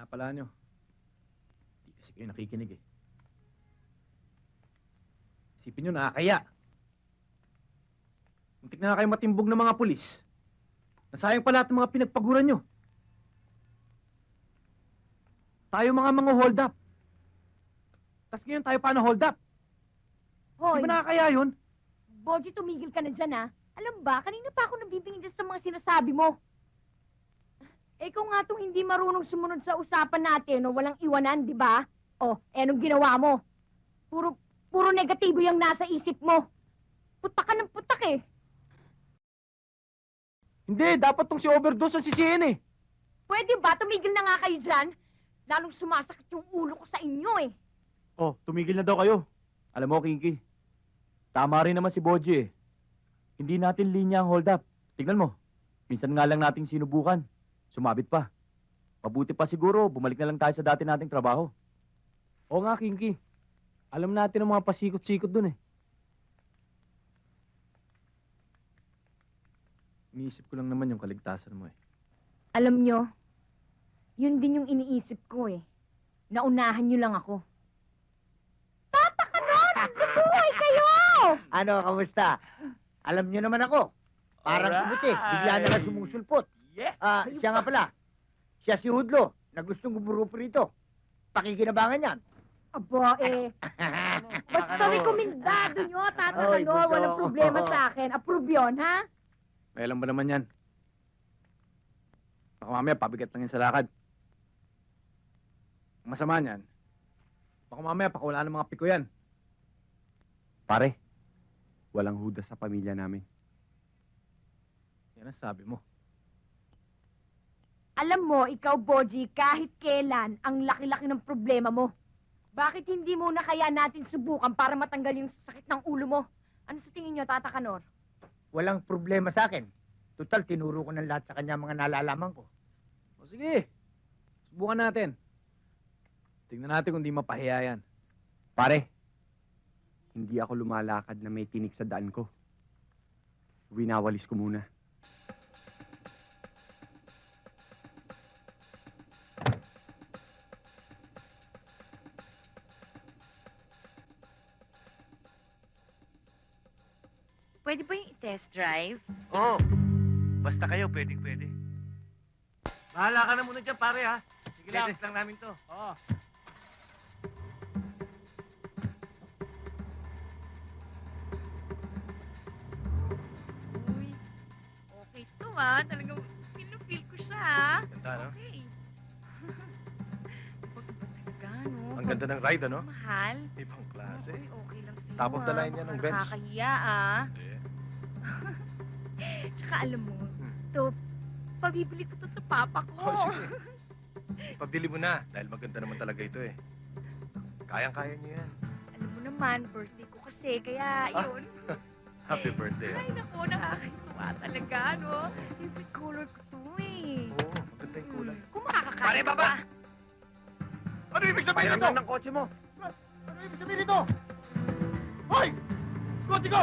Pinapala nyo. Hindi kasi kayo nakikinig eh. Isipin nyo, nakakaya. Muntik na kayo matimbog ng mga pulis. Nasayang pa lahat ng mga pinagpaguran nyo. Tayo mga mga hold up. Tapos ngayon tayo paano hold up? Hoy, Di ba nakakaya yun? Boji, tumigil ka na dyan, ha? Alam ba, kanina pa ako nabibingin dyan sa mga sinasabi mo. Eh, kung nga itong hindi marunong sumunod sa usapan natin, no, walang iwanan, di ba? O, eh, anong ginawa mo? Puro, puro negatibo yung nasa isip mo. Putak ka ng putak, eh. Hindi, dapat tong si overdose ang sisihin eh. Pwede ba? Tumigil na nga kayo dyan. Lalong sumasakit yung ulo ko sa inyo, eh. Oh, tumigil na daw kayo. Alam mo, Kinky, tama rin naman si Boji eh. Hindi natin linya ang hold up. Tingnan mo, minsan nga lang nating sinubukan. Sumabit pa. Mabuti pa siguro, bumalik na lang tayo sa dati nating trabaho. Oo nga, Kinky. Alam natin ang mga pasikot-sikot dun eh. Iniisip ko lang naman yung kaligtasan mo eh. Alam nyo, yun din yung iniisip ko, eh. Naunahan nyo lang ako. Tata ka nun! Buhay kayo! Ano, kamusta? Alam niyo naman ako. Parang Alright. kumuti. Bigla na lang sumusulpot. Yes! Ah, siya nga pala. Siya si Hudlo, na gustong gumurupo rito. Pakikinabangan yan. Aba, eh. Basta rekomendado nyo, Tata Kanor. gusto Walang ko. problema sa akin. Approve yun, ha? May alam ba naman yan? Baka mamaya pabigat lang yan sa lakad. Ang masama niyan, baka mamaya pakawala ng mga piko yan. Pare, walang huda sa pamilya namin. Yan ang sabi mo. Alam mo, ikaw, Boji, kahit kailan, ang laki-laki ng problema mo. Bakit hindi muna kaya natin subukan para matanggal yung sakit ng ulo mo? Ano sa tingin nyo, Tata Kanor? Walang problema sa akin. Total, tinuro ko ng lahat sa kanya mga nalalaman ko. O sige, subukan natin. Tingnan natin kung di mapahiya yan. Pare, hindi ako lumalakad na may tinik sa daan ko. Winawalis ko muna. Pwede ba yung test drive? Oo. Basta kayo, pwedeng pwede. Bahala ka na muna dyan, pare, ha? Sige lang. lang namin to. Oo. Uy, okay to ah. Talagang feel ko siya ah. Ganda, no? Okay. Pag ba talaga, no? Ang ganda ng ride, ano? Mahal. Ibang klase. Uy, okay lang sa'yo Top of the line yan ng Mukhang Benz. Nakakahiya ah. Eh, Tsaka alam mo, Hmm. to, pabibili ko to sa papa ko. Oh, sige. Pabili mo na, dahil maganda naman talaga ito eh. Kayang-kaya niyo yan. Alam mo naman, birthday ko kasi, kaya Ah. yun. Happy birthday. ah. Ay, naku, nakakatuwa talaga, no? Favorite color ko to eh. Oo, maganda yung kulay. Hmm, Kung makakakain Pare, ka baba! ba? Ano ibig sabihin nito? ng kotse mo. Ano ibig sabihin nito? Hoy! Kotse ko!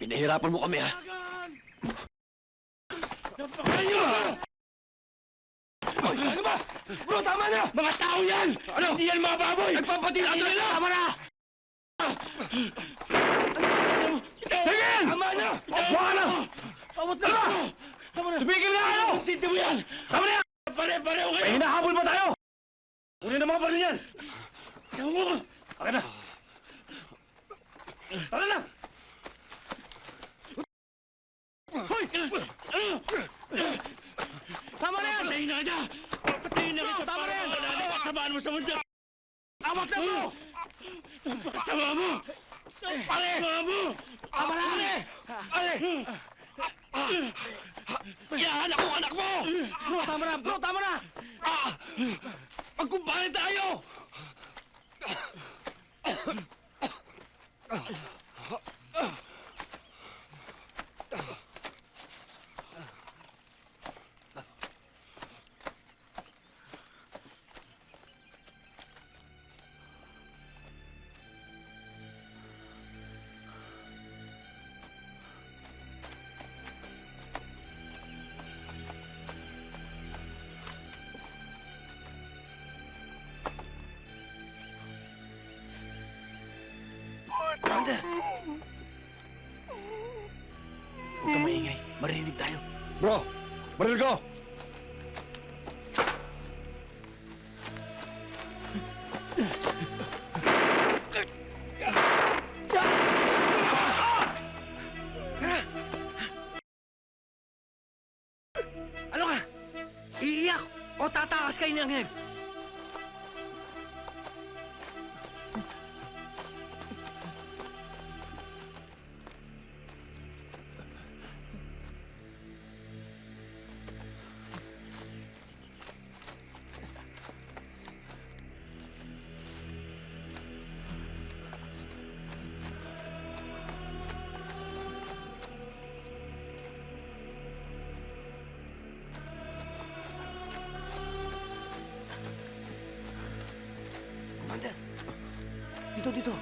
Pinahirapan mo kami ha? Napakayo! Ano ba? Bro, tama na! Mga tao yan! Ano? Hindi yan mga baboy! Nagpapatila sila! Tama na! Tigil! Tama na! Tama na! Tama na! Tama na! Tumigil na kayo! Sinti mo yan! Tama na! Pare, pare, okay! May hinahabol pa tayo! Kunin ang mga baril yan! Tama mo! Akin na! Tara na! Hoy! Ano? Tama na yan! Patayin na kita! Patayin na kita! Tama na yan! Wala na kasamaan mo sa mundo! Awat na mo! Kasama mo! Pare! Kasama mo! Tama na! Pare! Pare! Yan ako anak mo! Bro, tama na! Bro, tama na! Ah! Magkumpare tayo! Commander! Huwag kang maingay. Marinig tayo. Bro, baril ko! Ano ka? Iiyak o tatakas kayo ng heg? Dito, dito!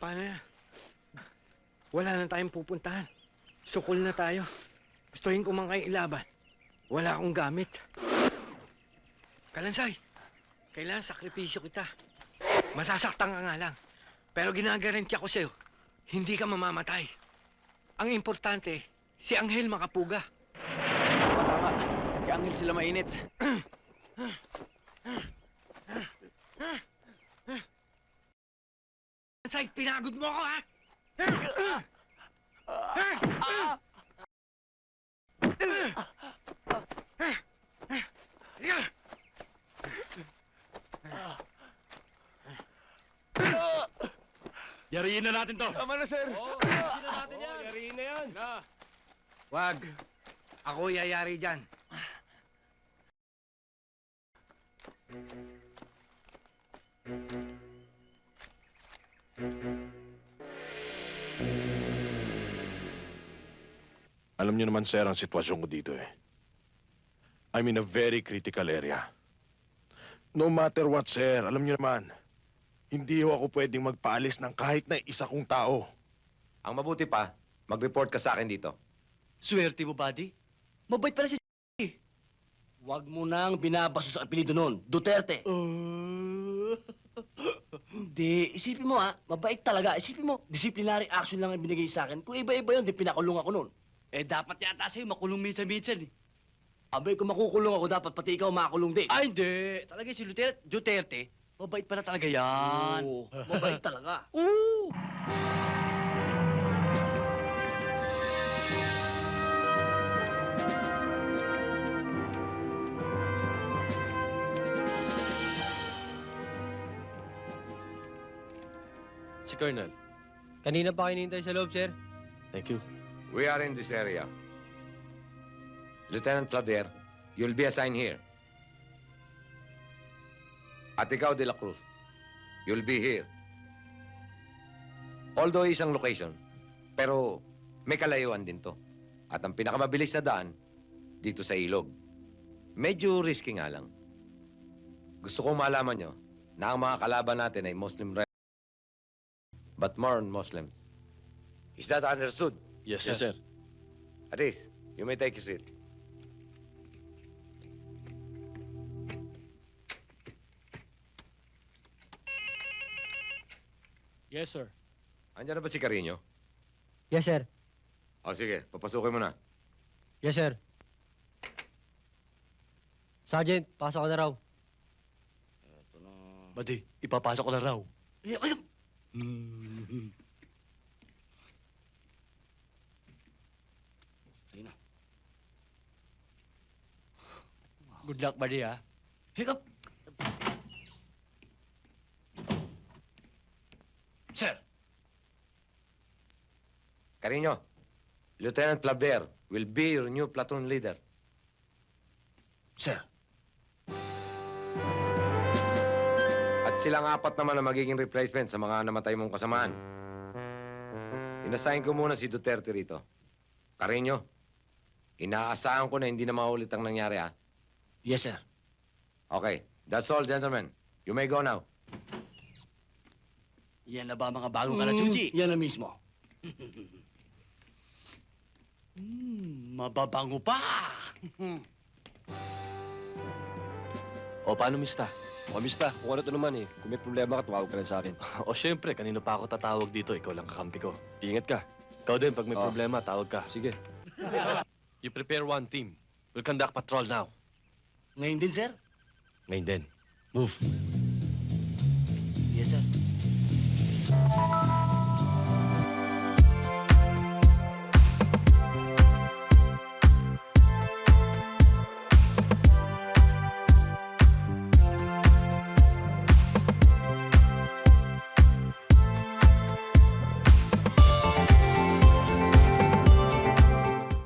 Paano yan? Wala na tayong pupuntahan. Sukol na tayo. Gustuhin ko man kayo ilaban. Wala akong gamit. Kalansay, kailangan sakripisyo kita. Masasaktan ka nga lang. Pero ginagarantiya ko sa'yo, hindi ka mamamatay. Ang importante, si Angel makapuga. Tama, kaya angel sila mainit. Kalansay, pinagod mo ako, ha? Yariin na natin to. Tama na, sir. Yariin na yan. Wag. Ako yayari dyan. Alam niyo naman, sir, ang sitwasyon ko dito eh. I'm in a very critical area. No matter what, sir, alam niyo naman, hindi ho ako pwedeng magpaalis ng kahit na isa kong tao. Ang mabuti pa, mag-report ka sa akin dito. Swerte mo, buddy. Mabait pala si Huwag mo nang binabaso sa apelido noon. Duterte. Hindi. Isipin mo, ha? Mabait talaga. Isipin mo, disciplinary action lang ang binigay sa akin. Kung iba-iba yun, di pinakulong ako noon. Eh, dapat yata sa'yo makulong minsan-minsan, eh. Abay, kung makukulong ako, dapat pati ikaw makulong din. Ay, hindi. Talaga si Duterte, Duterte, mabait pala talaga yan. Oo, mabait talaga. Oo. Si Colonel. Kanina pa kinintay sa loob, sir. Thank you. We are in this area. Lieutenant Claudier, you'll be assigned here. At ikaw, De La Cruz, you'll be here. Although isang location, pero may kalayuan din to. At ang pinakamabilis na daan, dito sa ilog. Medyo risky nga lang. Gusto kong malaman nyo na ang mga kalaban natin ay Muslim re- but more on Muslims. Is that understood? Yes, sir. At least, you may take your seat. Yes, sir. Andiyan na ba si Carino? Yes, sir. O sige, papasukin mo na. Yes, sir. Sergeant, pasok ko na raw. Ito na. Badi, ipapasok ko na raw. Eh, ay, Sige na. Good luck, buddy, ha? Hiccup! Sir! Carino, Lieutenant Plaver will be your new platoon leader. Sir! At silang apat naman ang magiging replacement sa mga namatay mong kasamaan. Inassign ko muna si Duterte rito. Carino, inaasahan ko na hindi na maulit ang nangyari, ha? Yes, sir. Okay, that's all, gentlemen. You may go now. Yan na ba mga bagong kalachuchi? Yan na mismo. mm, mababango pa! O, paano, mista? O, mista, kung ano to naman eh. Kung may problema ka, tumawag ka lang sa akin. O syempre, kanino pa ako tatawag dito? Ikaw lang kakampi ko. Ingat ka. Ikaw din, pag may Oh. problema, tawag ka. Sige. You prepare one team. We'll conduct patrol now. Ngayon din, sir? Ngayon din. Move. Yes, sir.